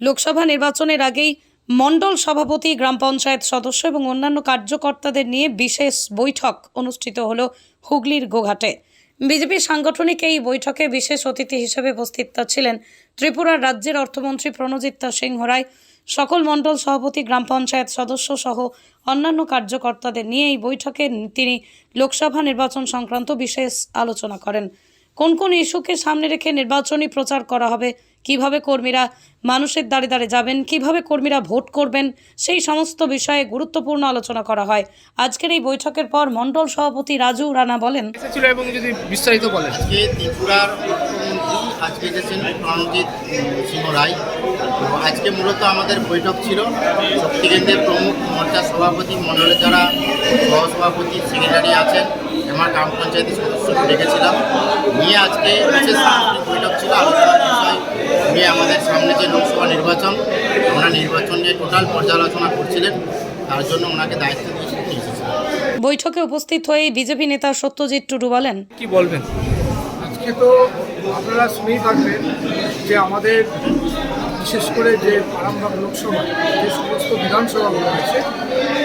লোকসভা নির্বাচনের আগেই মণ্ডল সভাপতি, গ্রাম পঞ্চায়েত সদস্য এবং অন্যান্য কার্যকর্তাদের নিয়ে বিশেষ বৈঠক অনুষ্ঠিত হল হুগলির গোঘাটে। বিজেপি সাংগঠনিক এই বৈঠকে বিশেষ অতিথি হিসেবে উপস্থিত ছিলেন ত্রিপুরার রাজ্যের অর্থমন্ত্রী প্রণজিৎ সিংহ রায়। সকল মণ্ডল সভাপতি, গ্রাম পঞ্চায়েত সদস্য সহ অন্যান্য কার্যকর্তাদের নিয়ে এই বৈঠকে তিনি লোকসভা নির্বাচন সংক্রান্ত বিশেষ আলোচনা করেন। কোন কোন ইস্যুকে সামনে রেখে নির্বাচনী প্রচার করা হবে কীভাবে কর্মীরা মানুষের দাঁড়ে দাঁড়ে যাবেন কীভাবে কর্মীরা ভোট করবেন সেই সমস্ত বিষয়ে গুরুত্বপূর্ণ আলোচনা করা হয়। আজকের এই বৈঠকের পর মণ্ডল সভাপতি রাজু রানা বলেন এবং যদি বিস্তারিত বলেন। আজকে ত্রিপুরার মুখ্যমন্ত্রী আজকে এসেছেন প্রণজিৎ সিংহ রায়। আজকে মূলত আমাদের বৈঠক ছিল। শক্তিকেন্দ্রের প্রমুখ মোর্চা সভাপতি মণ্ডলের যারা সহসভাপতি সেক্রেটারি আছেন আমার গ্রাম পঞ্চায়েতের সদস্য ডেকেছিলাম নিয়ে আজকে বিশেষ বৈঠক ছিল। আলোচনার বিষয় নিয়ে আমাদের সামনে যে লোকসভা নির্বাচন আমরা নির্বাচন নিয়ে টোটাল পর্যালোচনা করছিলেন তার জন্য ওনাকে দায়িত্ব দিয়েছিলেন বৈঠকে উপস্থিত হয়ে বিজেপি নেতা সত্যজিৎ টুডু বলেন কি বলবেন? আজকে তো আপনারা শুনেই থাকবেন যে আমাদের বিশেষ করে যে আরামবাগ লোকসভা যে সমস্ত বিধানসভাগুলো আছে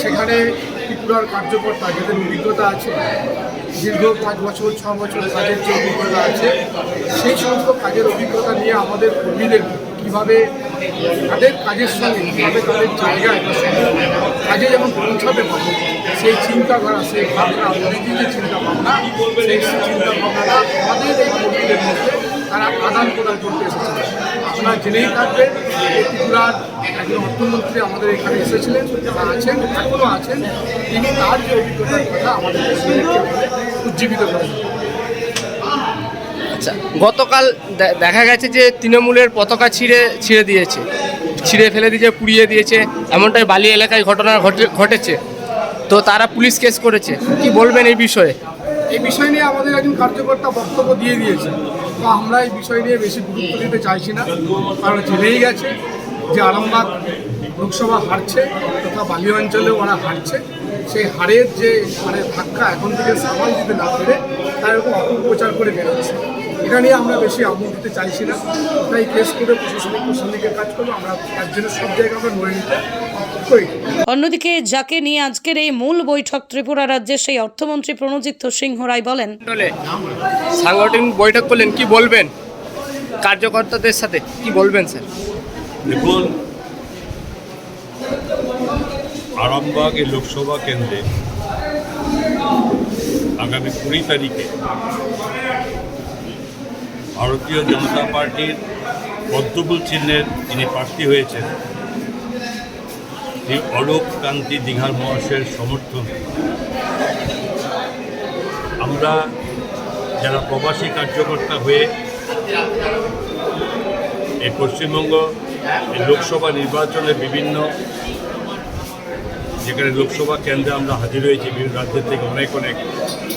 সেখানে ত্রিপুরার কার্যকর্তা যাদের অভিজ্ঞতা আছে। দীর্ঘ পাঁচ বছর, ছ বছর কাজের যে অভিজ্ঞতা আছে, সেই সমস্ত কাজের অভিজ্ঞতা নিয়ে আমাদের কর্মীদের কীভাবে তাদের কাজের সঙ্গে, কীভাবে তাদের জায়গায় কাজে যেমন পৌঁছাতে পারে সেই চিন্তাধারা সেই ভাবনা অনেকদিনের চিন্তা ভাবনা, সেই চিন্তা ভাবনাটা আমাদের এই কর্মীদের মধ্যে তারা আদান প্রদান করতে এসেছিলেন। আপনারা জেনেই থাকবেন ত্রিপুরার একজন অর্থমন্ত্রী আমাদের এখানে এসেছিলেন তারা আছেন এখনও আছেন তিনি তার যে অভিজ্ঞতার কথা আমাদের উজ্জীবিত করেন আচ্ছা গতকাল দেখা গেছে যে তৃণমূলের পতাকা ছিঁড়ে ছিঁড়ে দিয়েছে। ছিঁড়ে ফেলে দিয়েছে পুড়িয়ে দিয়েছে এমনটাই বালি এলাকায় ঘটনা ঘটে ঘটেছে। তো তারা পুলিশ কেস করেছে। কি বলবেন এই বিষয়ে? এই বিষয় নিয়ে আমাদের একজন কার্যকর্তা বক্তব্য দিয়ে দিয়েছে তো আমরা এই বিষয় নিয়ে বেশি গুরুত্ব দিতে চাইছি না। কারণ জেনেই গেছে যে আরামবাগ লোকসভা হারছে তথা বালি অঞ্চলেও ওরা হারছে। সেই হারের যে মানে ধাক্কা এখন থেকে সামাল দিতে না পেরে তার এরকম অপপ্রচার করে বেরোচ্ছে। এটা নিয়ে আমরা বেশি আমল দিতে চাইছি না। তাই কেস করে প্রশাসনিক প্রশাসনিকের কাজ করব। আমরা জন্য সব জায়গায় আমরা নড়ে নিতে অন্যদিকে যাকে নিয়ে আজকের এই মূল বৈঠক ত্রিপুরা রাজ্যের সেই অর্থমন্ত্রী প্রণজিৎ সিংহ রায় বলেন সাংগঠনিক বৈঠক করলেন কি বলবেন? কার্যকর্তাদের সাথে কি বলবেন স্যার? দেখুন আরামবাগ এই লোকসভা কেন্দ্রে আগামী কুড়ি তারিখে ভারতীয় জনতা পার্টির পদ্মফুল চিহ্নের যিনি প্রার্থী হয়েছেন শ্রী অলোক কান্তি দীঘার মহাশয়ের সমর্থনে। আমরা যারা প্রবাসী কার্যকর্তা হয়ে এই পশ্চিমবঙ্গ লোকসভা নির্বাচনে বিভিন্ন যেখানে লোকসভা কেন্দ্রে আমরা হাজির হয়েছি, বিভিন্ন রাজ্যের থেকে অনেক অনেক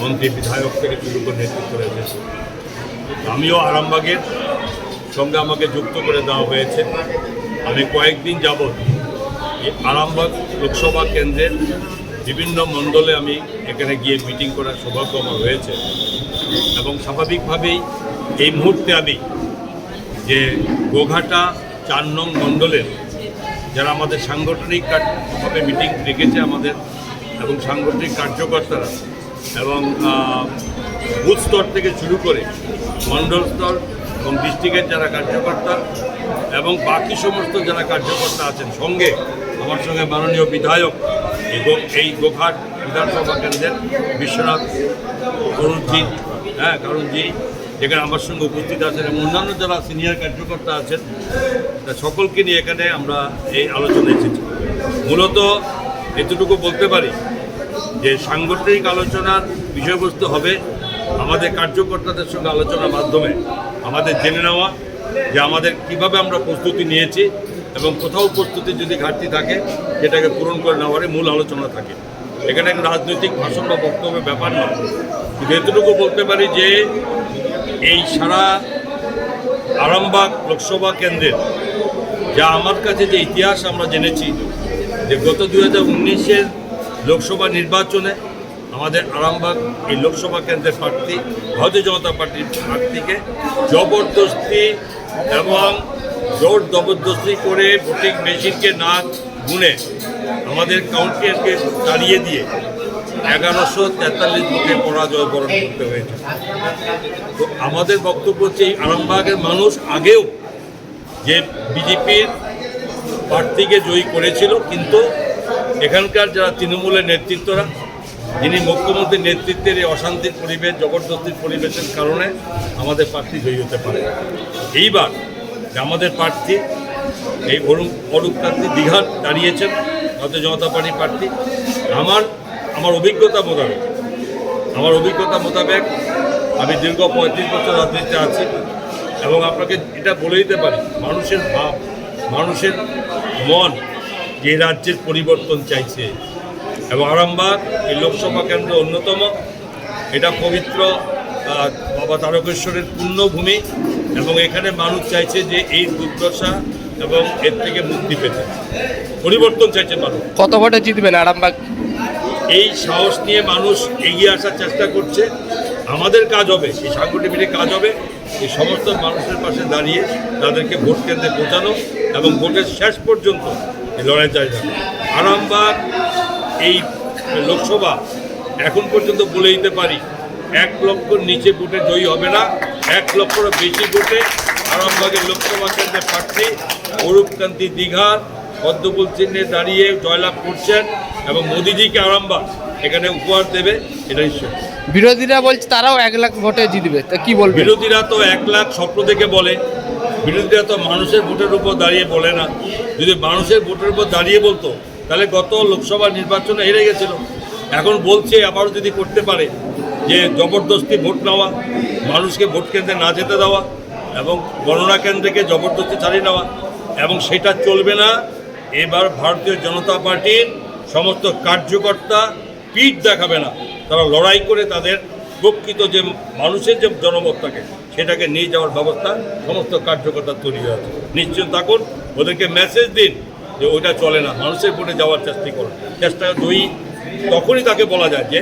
মন্ত্রী, বিধায়ক থেকে শুরু করে নেতৃত্ব রয়েছে। আমিও আরামবাগের সঙ্গে আমাকে যুক্ত করে দেওয়া হয়েছে। আমি কয়েকদিন এই আরামবাগ লোকসভা কেন্দ্রের বিভিন্ন মণ্ডলে আমি এখানে গিয়ে মিটিং করার সৌভাগ্য আমার হয়েছে। এবং স্বাভাবিকভাবেই এই মুহূর্তে আমি যে গোঘাটা চার নং মণ্ডলের যারা আমাদের সাংগঠনিক ভাবে মিটিং রেখেছে আমাদের এবং সাংগঠনিক কার্যকর্তারা এবং বুথ স্তর থেকে শুরু করে মণ্ডল স্তর এবং ডিস্ট্রিক্টের যারা কার্যকর্তা এবং বাকি সমস্ত যারা কার্যকর্তা আছেন সঙ্গে আমার সঙ্গে মাননীয় বিধায়ক এই গোঘাট বিধানসভা কেন্দ্রের বিশ্বনাথ করুণজি হ্যাঁ করুণজি, যেখানে আমার সঙ্গে উপস্থিত আছেন এবং অন্যান্য যারা সিনিয়র কার্যকর্তা আছেন, তা সকলকে নিয়ে এখানে আমরা এই আলোচনা এসেছি। মূলত এতটুকু বলতে পারি যে সাংগঠনিক আলোচনার বিষয়বস্তু হবে আমাদের কার্যকর্তাদের সঙ্গে আলোচনার মাধ্যমে আমাদের জেনে নেওয়া যে আমাদের কীভাবে আমরা প্রস্তুতি নিয়েছি এবং কোথাও প্রস্তুতি যদি ঘাটতি থাকে সেটাকে পূরণ করে নেওয়ারই মূল আলোচনা থাকে। এখানে রাজনৈতিক ভাষণ বা বক্তব্যের ব্যাপার নয় এতটুকু বলতে পারি যে, এই সারা আরামবাগ লোকসভা কেন্দ্রের যা আমার কাছে যে ইতিহাস আমরা জেনেছি, যে গত দু হাজার উনিশের লোকসভা নির্বাচনে আমাদের আরামবাগ এই লোকসভা কেন্দ্রের প্রার্থী, ভারতীয় জনতা পার্টির প্রার্থীকে জবরদস্তি এবং জোর জবরদস্তি করে ভোটিং মেশিনকে না গুনে আমাদের কাউন্টিয়ারকে তাড়িয়ে দিয়ে এগারোশো তেতাল্লিশ ভোটে পরাজয় বরণ করতে হয়েছে। তো আমাদের বক্তব্য হচ্ছে এই আরামবাগের মানুষ আগেও যে বিজেপির প্রার্থীকে জয়ী করেছিল, কিন্তু এখানকার যারা তৃণমূলের নেতৃত্বরা, যিনি মুখ্যমন্ত্রীর নেতৃত্বের এই অশান্তির পরিবেশ, জবরদস্তির পরিবেশের কারণে আমাদের প্রার্থী জয়ী হতে পারে। এইবার আমাদের প্রার্থী, এই অরূপ অরূপ প্রার্থী দীঘার দাঁড়িয়েছেন, ভারতীয় জনতা পার্টির প্রার্থী। আমার আমার অভিজ্ঞতা মোতাবেক, আমার অভিজ্ঞতা মোতাবেক আমি দীর্ঘ পঁয়ত্রিশ বছর রাজনীতিতে আছি এবং আপনাকে এটা বলে দিতে পারি, মানুষের ভাব, মানুষের মন যে রাজ্যের পরিবর্তন চাইছে। এবং আরামবাগ, এই লোকসভা কেন্দ্র অন্যতম, এটা পবিত্র বাবা তারকেশ্বরের পুণ্যভূমি এবং এখানে মানুষ চাইছে যে এই দুর্দশা এবং এর থেকে মুক্তি পেতে। পরিবর্তন চাইছে মানুষ। কত ভোটে জিতবেন আরামবাগ? এই সাহস নিয়ে মানুষ এগিয়ে আসার চেষ্টা করছে। আমাদের কাজ হবে এই সাংগঠনিক কাজ হবে। এই সমস্ত মানুষের পাশে দাঁড়িয়ে তাদেরকে ভোট কেন্দ্রে পৌঁছানো এবং ভোটের শেষ পর্যন্ত এই লড়াই যাবে আরামবাগ এই লোকসভা এখন পর্যন্ত বলে দিতে পারি এক লক্ষ নিচে ভোটে জয়ী হবে না। এক লক্ষর বেশি ভোটে আরামবাগের লোকসভা কেন্দ্রের প্রার্থী অরূপকান্তি দীঘার পদ্মফুল চিহ্নে দাঁড়িয়ে জয়লাভ করছেন এবং মোদিজিকে আরামবাগ এখানে উপহার দেবে এটা নিশ্চয়। বিরোধীরা বলছে তারাও এক লাখ ভোটে জিতবে। তা কি বলবেন? বিরোধীরা তো এক লাখ স্বপ্ন থেকে বলে। বিরোধীরা তো মানুষের ভোটের উপর দাঁড়িয়ে বলে না। যদি মানুষের ভোটের উপর দাঁড়িয়ে বলতো তাহলে গত লোকসভা নির্বাচনে হেরে গেছিল। এখন বলছে আবারও যদি করতে পারে যে জবরদস্তি ভোট নেওয়া, মানুষকে ভোট কেন্দ্রে না যেতে দেওয়া এবং গণনা কেন্দ্রকে জবরদস্তি ছাড়িয়ে নেওয়া এবং সেটা চলবে না, এবার ভারতীয় জনতা পার্টির সমস্ত কার্যকর্তা পিঠ দেখাবে না। তারা লড়াই করে তাদের প্রকৃত যে মানুষের যে জনমত থাকে সেটাকে নিয়ে যাওয়ার ব্যবস্থা সমস্ত কার্যকর্তা তৈরি হয়ে আছে। নিশ্চিত থাকুন, ওদেরকে মেসেজ দিন যে ওইটা চলে না, মানুষের ভোটে যাওয়ার চেষ্টা করুন। চেষ্টা জয়ী তখনই তাকে বলা যায় যে